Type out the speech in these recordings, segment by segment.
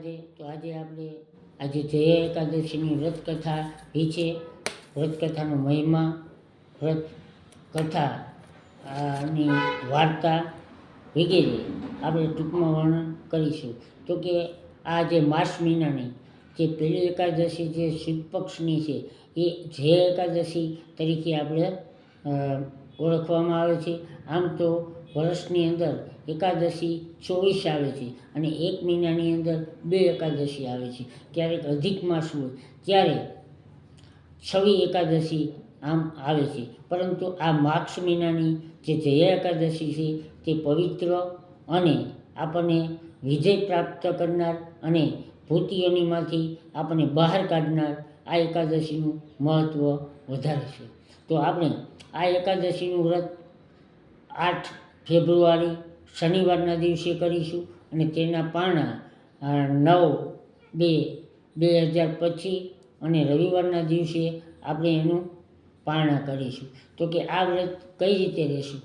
આજે, તો આજે આપણે, આજે જય એકાદશીની વ્રતકથા એ છે. વ્રતકથાનો મહિમા વ્રત કથા ની વાર્તા વગેરે આપણે ટૂંકમાં વર્ણન કરીશું. તો કે આ જે માર્ચ મહિનાની જે પહેલી એકાદશી જે શુદ્ધ પક્ષની છે, એ જય એકાદશી તરીકે આપણે ઓળખવામાં આવે છે. આમ તો વર્ષની અંદર એકાદશી ચોવીસ આવે છે અને એક મહિનાની અંદર બે એકાદશી આવે છે. ક્યારેક અધિક માસ હોય, ત્યારે છવી એકાદશી આમ આવે છે. પરંતુ આ માર્ક્ષ મહિનાની જે જયા એકાદશી છે, તે પવિત્ર અને આપણને વિજય પ્રાપ્ત કરનાર અને ભૂતિઓનીમાંથી આપણને બહાર કાઢનાર આ એકાદશીનું મહત્ત્વ વધારે છે. તો આપણે આ એકાદશીનું વ્રત આઠ ફેબ્રુઆરી શનિવારના દિવસે કરીશું અને તેના પારણા નવ, બે બે હજાર પછી અને રવિવારના દિવસે આપણે એનું પારણા કરીશું. તો કે આ વ્રત કઈ રીતે રહેશું?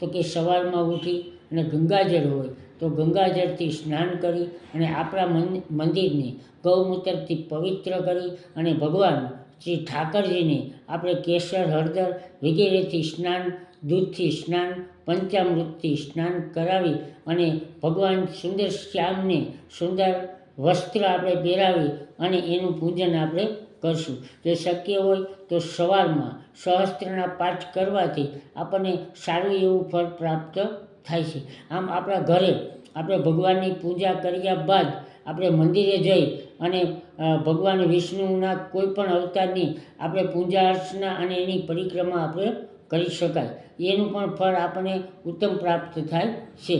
તો કે સવારમાં ઉઠી અને ગંગાજળ હોય તો ગંગાજળથી સ્નાન કરી અને આપણા મંદિરને ગૌમૂત્રથી પવિત્ર કરી અને ભગવાન શ્રી ઠાકરજીને આપણે કેસર, હળદર વગેરેથી સ્નાન, દૂધથી સ્નાન પંચામૃતથી સ્નાન કરાવી અને ભગવાન સુંદર શ્યામને સુંદર વસ્ત્ર આપણે પહેરાવી અને એનું પૂજન આપણે કરશું. જો શક્ય હોય તો સવારમાં સહસ્ત્રના પાઠ કરવાથી આપણને સારું એવું ફળ પ્રાપ્ત થાય છે. આમ આપણા ઘરે આપણે ભગવાનની પૂજા કર્યા બાદ આપણે મંદિરે જઈ અને ભગવાન વિષ્ણુના કોઈ પણ અવતારની આપણે પૂજા અર્ચના અને એની પરિક્રમા આપણે કરી શકાય. એનું પણ ફળ આપણને ઉત્તમ પ્રાપ્ત થાય છે.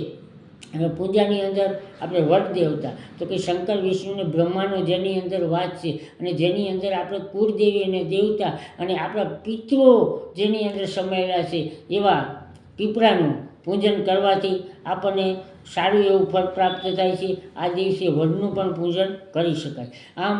હવે પૂજાની અંદર આપણે વટ દેવતા, તો કે શંકર વિષ્ણુને બ્રહ્માનો જેની અંદર વાત છે અને જેની અંદર આપણે કુળદેવી અને દેવતા અને આપણા પિતૃઓ જેની અંદર સમાયેલા છે, એવા પીપળાનું પૂજન કરવાથી આપણને સારું એવું ફળ પ્રાપ્ત થાય છે. આ દિવસે વડનું પણ પૂજન કરી શકાય. આમ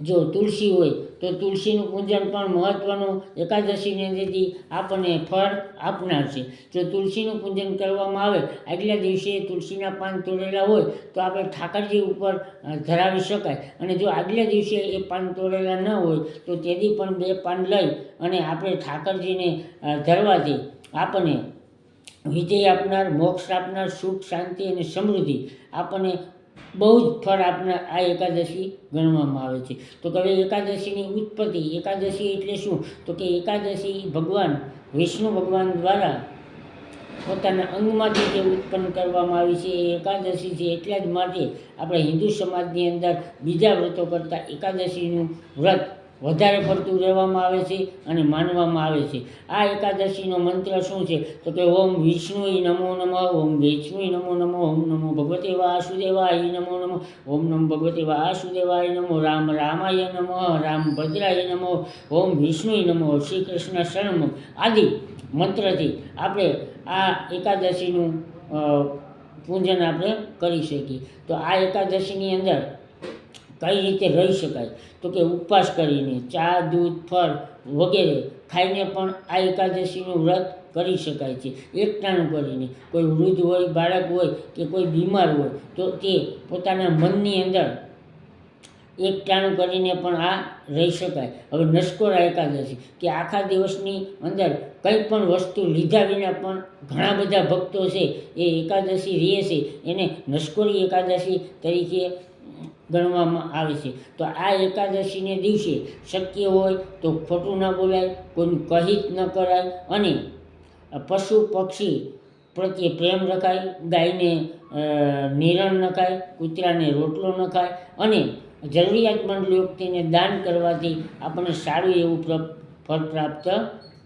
જો તુલસી હોય, તો તુલસીનું પૂજન પણ મહત્ત્વનું એકાદશીને લીધી આપણને ફળ આપનાર છે. જો તુલસીનું પૂજન કરવામાં આવે, આગલા દિવસે તુલસીના પાન તોડેલા હોય, તો આપણે ઠાકરજી ઉપર ધરાવી શકાય. અને જો આગલા દિવસે એ પાન તોડેલા ન હોય, તો તેથી પણ બે પાન લઈ અને આપણે ઠાકરજીને ધરવાથી આપણને વિજય આપનાર, મોક્ષ આપનાર, સુખ, શાંતિ અને સમૃદ્ધિ આપણને બહુ જ ફળ આપનાર આ એકાદશી ગણવામાં આવે છે. તો હવે એકાદશીની ઉત્પત્તિ, એકાદશી એટલે શું? તો કે એકાદશી ભગવાન, વિષ્ણુ ભગવાન દ્વારા પોતાના અંગમાંથી જે ઉત્પન્ન કરવામાં આવી છે, એ એકાદશી છે એટલા જ માટે આપણે હિન્દુ સમાજની અંદર બીજા વ્રતો કરતાં એકાદશીનું વ્રત વધારે પડતું રહેવામાં આવે છે અને માનવામાં આવે છે. આ એકાદશીનો મંત્ર શું છે? તો કે ઓમ વિષ્ણુય નમો નમઃ, ઓમ વિષ્ણુય નમો નમઃ, ઓમ નમો ભગવતે વાસુદેવાય નમો નમઃ, ઓમ નમ ભગવતે વાસુદેવાય નમો, રામ રામાય નમઃ, રામ ભદ્રાય નમો, ઓમ વિષ્ણુય નમો, શ્રી કૃષ્ણ શરણમ આદિ મંત્રથી આપણે આ એકાદશીનું પૂજન આપણે કરી શકીએ. તો આ એકાદશીની અંદર કઈ રીતે રહી શકાય? તો કે ઉપવાસ કરીને ચા, દૂધ, ફળ વગેરે ખાઈને પણ આ એકાદશીનું વ્રત કરી શકાય છે. એકટાણું કરીને કોઈ વૃદ્ધ હોય, બાળક હોય કે કોઈ બીમાર હોય, તો તે પોતાના મનની અંદર એકટાણું કરીને પણ આ રહી શકાય. હવે નસકોરા એકાદશી કે આખા દિવસની અંદર કંઈ પણ વસ્તુ લીધા વિના પણ ઘણા બધા ભક્તો છે, એ એકાદશી રહે છે. એને નસકોરી એકાદશી તરીકે ગણવામાં આવે છે. તો આ એકાદશીને દિવસે શક્ય હોય તો ખોટું ન બોલાય કોઈનું કહિત ન કરાય અને પશુ પક્ષી પ્રત્યે પ્રેમ રખાય, ગાયને નિરણ નખાય કૂતરાને રોટલો નખાય અને જરૂરિયાતમંદ વ્યક્તિને દાન કરવાથી આપણને સારું એવું ફળ પ્રાપ્ત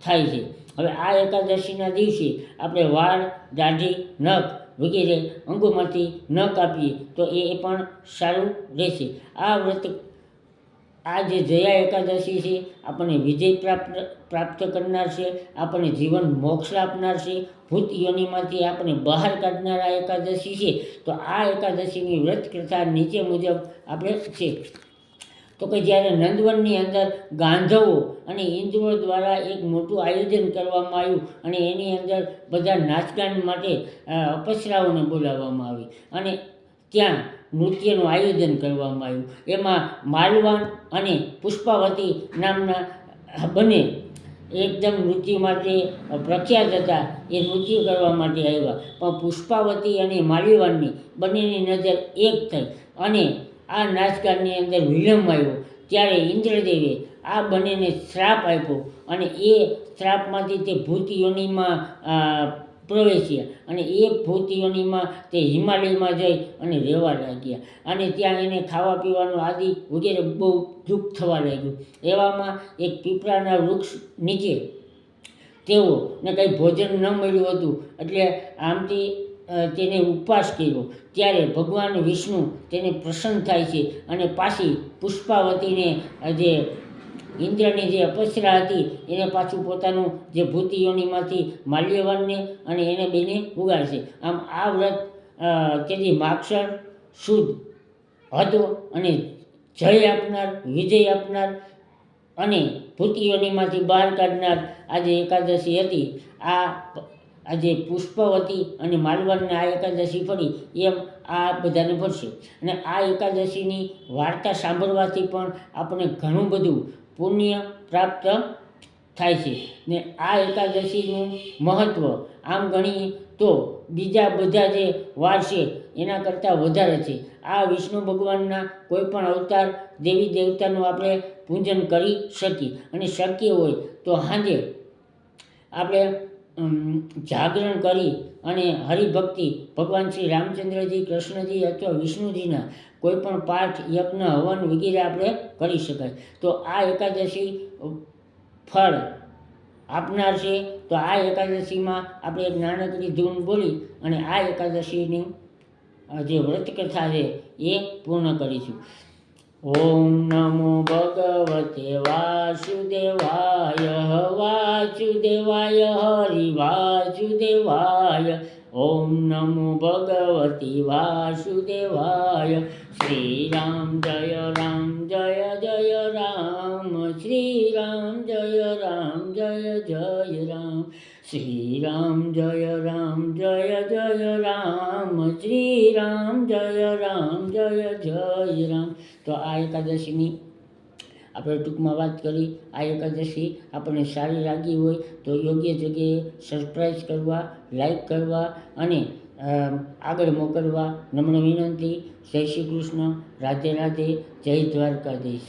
થાય છે. હવે આ એકાદશીના દિવસે આપણે વાળ, દાઢી, નખ વગેરે અંગોમાંથી ન કાપીએ તો એ પણ સારું રહેશે. આ વ્રત આ જે જયા એકાદશી છે આપણને વિજય પ્રાપ્ત પ્રાપ્ત કરનાર છે આપણને જીવન મોક્ષ આપનાર છે, ભૂત યોનિમાંથી આપણને બહાર કાઢનાર આ એકાદશી છે, તો આ એકાદશીની વ્રત કથા નીચે મુજબ આપણે છે. તો કે જ્યારે નંદવનની અંદર ગાંધવો અને ઇન્દ્રો દ્વારા એક મોટું આયોજન કરવામાં આવ્યું અને એની અંદર બધા નાચગાન માટે અપસરાઓને બોલાવવામાં આવી અને ત્યાં નૃત્યનું આયોજન કરવામાં આવ્યું. એમાં માલવાન અને પુષ્પાવતી નામના બંને એકદમ નૃત્ય માટે પ્રખ્યાત હતા. એ નૃત્ય કરવા માટે આવ્યા. પણ પુષ્પાવતી અને માલ્યવાનની બંનેની નજર એક થઈ અને આ નાચગાનની અંદર વિલંબ આવ્યો. ત્યારે ઇન્દ્રદેવે આ બંનેને શ્રાપ આપ્યો અને એ શ્રાપમાંથી તે ભૂત પ્રવેશ્યા અને એ ભૂત તે હિમાલયમાં જઈ અને રહેવા લાગ્યા. અને ત્યાં એને ખાવા પીવાનું આદિ વગેરે બહુ દુઃખ થવા લાગ્યું. એવામાં એક પીપળાના વૃક્ષ નીચે તેઓને કંઈ ભોજન ન મળ્યું હતું. એટલે આમથી તેને ઉપવાસ કર્યો. ત્યારે ભગવાન વિષ્ણુ તેને પ્રસન્ન થાય છે અને પાછી પુષ્પાવતીને જે ઇન્દ્રની જે અપસરા હતી, એને પાછું પોતાનું જે ભૂતિયોનીમાંથી માલ્યવાનને અને એને બેને ઉગાડશે આમ આ વ્રત તેથી માક્ષર શુદ્ધ હતો અને જય આપનાર, વિજય આપનાર અને ભૂતિયોનીમાંથી બહાર કાઢનાર આજે એકાદશી હતી. આ આજે પુષ્પવતી અને માલવણને આ એકાદશી પડી એમ આ બધાને પડશે અને આ એકાદશીની વાર્તા સાંભળવાથી પણ આપણે ઘણું બધું પુણ્ય પ્રાપ્ત થાય છે. ને આ એકાદશીનું મહત્ત્વ આમ ગણીએ તો બીજા બધા જે વાર છે એના કરતાં વધારે છે. આ વિષ્ણુ ભગવાનના કોઈ પણ અવતાર દેવી દેવતાનું આપણે પૂજન કરી શકીએ અને શક્ય હોય તો સાંજે આપણે જાગરણ કરી અને હરિભક્તિ ભગવાન શ્રી રામચંદ્રજી, કૃષ્ણજી અથવા વિષ્ણુજીના કોઈ પણ પાઠ, યજ્ઞ, હવન વગેરે આપણે કરી શકાય. તો આ એકાદશી ફળ આપનાર છે. તો આ એકાદશીમાં આપણે એક નાનકડી ધૂન બોલી અને આ એકાદશીની જે વ્રત કથા છે એ પૂર્ણ કરીશું. ઓમ નમો ભગવતે વાસુદેવાય વાસુદેવાય હરિ વાસુદેવાય ઓમ નમો ભગવતી વાસુદેવાય શ્રી રામ જય રામ જય જય રામ શ્રી રામ જય રામ જય જય રામ શ્રી રામ જય રામ જય જય રામ શ્રી રામ જય રામ જય જય રામ તો આ એકાદશીની આપણે ટૂંકમાં વાત કરી, આ એકાદશી આપણને સારી લાગી હોય તો યોગ્ય જગ્યાએ સરપ્રાઈઝ કરવા લાઈક કરવા અને આગળ મોકલવા નમ્ર વિનંતી. જય શ્રી કૃષ્ણ. રાધે રાધે. જય દ્વારકાધીશ.